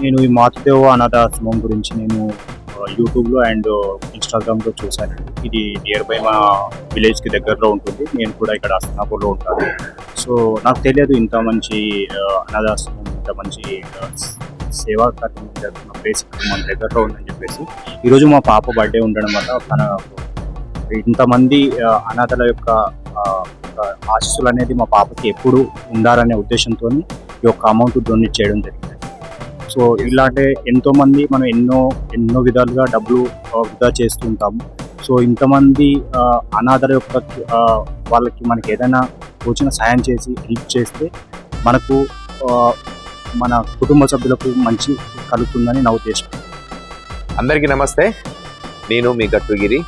నేను ఈ మాతృదేవ అనాథాశ్రమం గురించి నేను యూట్యూబ్లో అండ్ ఇన్స్టాగ్రామ్లో చూశాను. ఇది నియర్ బై మా విలేజ్కి దగ్గరలో ఉంటుంది. నేను కూడా ఇక్కడ అస్నాపూర్లో ఉంటాను. సో నాకు తెలియదు ఇంత మంచి అనాథాశ్రమం ఇంత మంచి సేవా కార్యక్రమం జరుగుతున్న ప్లేస్ మన దగ్గరలో ఉందని చెప్పేసి. ఈరోజు మా పాప బర్త్డే ఉండడం వల్ల తన ఇంతమంది అనాథల యొక్క ఆ, ఆశీస్సులు అనేది మా పాపకి ఎప్పుడు ఉండాలనే ఉద్దేశంతో ఈ యొక్క అమౌంట్ డొనేట్ చేయడం జరిగింది. సో ఇలాంటి ఎంతో మంది మనం ఎన్నో ఎన్నో విధాలుగా డబ్బులు వృధా చేస్తూ ఉంటాము. సో ఇంతమంది అనాథల యొక్క వాళ్ళకి మనకి ఏదైనా తోచిన సాయం చేసి హెల్ప్ చేస్తే మనకు మన కుటుంబ సభ్యులకు మంచి కలుగుతుందని నా ఉద్దేశం. అందరికీ నమస్తే. నేను మీ గట్టుగిరి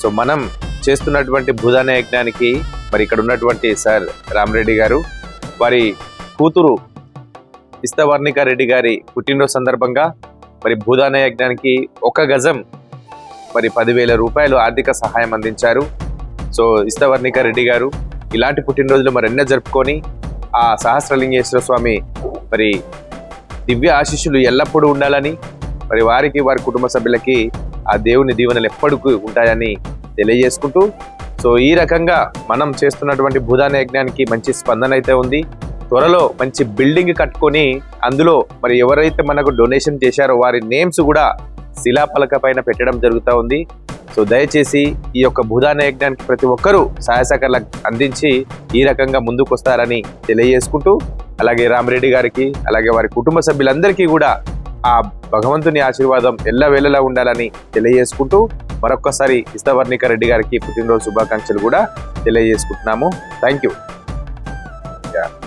సో మనం చేస్తున్నటువంటి భూదాన యజ్ఞానికి మరి ఇక్కడ ఉన్నటువంటి సార్ రామరెడ్డి గారు వారి కూతురు ఇస్తవర్ణిక రెడ్డి గారి పుట్టినరోజు సందర్భంగా మరి భూదాన యజ్ఞానికి ఒక గజం మరి పదివేల రూపాయలు ఆర్థిక సహాయం అందించారు. సో ఇస్తవర్ణిక రెడ్డి గారు ఇలాంటి పుట్టినరోజులు మరి ఎన్నో జరుపుకొని ఆ సహస్రలింగేశ్వర స్వామి మరి దివ్య ఆశీస్సులు ఎల్లప్పుడూ ఉండాలని మరి వారికి వారి కుటుంబ సభ్యులకి ఆ దేవుని దీవెనలు ఎప్పటికీ ఉంటాయని తెలియజేసుకుంటూ సో ఈ రకంగా మనం చేస్తున్నటువంటి భూదాన యజ్ఞానికి మంచి స్పందన అయితే ఉంది. త్వరలో మంచి బిల్డింగ్ కట్టుకొని అందులో మరి ఎవరైతే మనకు డొనేషన్ చేశారో వారి నేమ్స్ కూడా శిలాపలక పైన పెట్టడం జరుగుతూ ఉంది. సో దయచేసి ఈ యొక్క భూదాన యజ్ఞానికి ప్రతి ఒక్కరూ సహాయ సహకారాలు అందించి ఈ రకంగా ముందుకు వస్తారని తెలియజేసుకుంటూ అలాగే రామరెడ్డి గారికి అలాగే వారి కుటుంబ సభ్యులందరికీ కూడా ఆ భగవంతుని ఆశీర్వాదం ఎల్లవేళలా ఉండాలని తెలియజేసుకుంటూ మరొక్కసారి ఇస్తవర్ణిక రెడ్డి గారికి పుట్టినరోజు శుభాకాంక్షలు కూడా తెలియజేసుకుంటున్నాము. Thank you.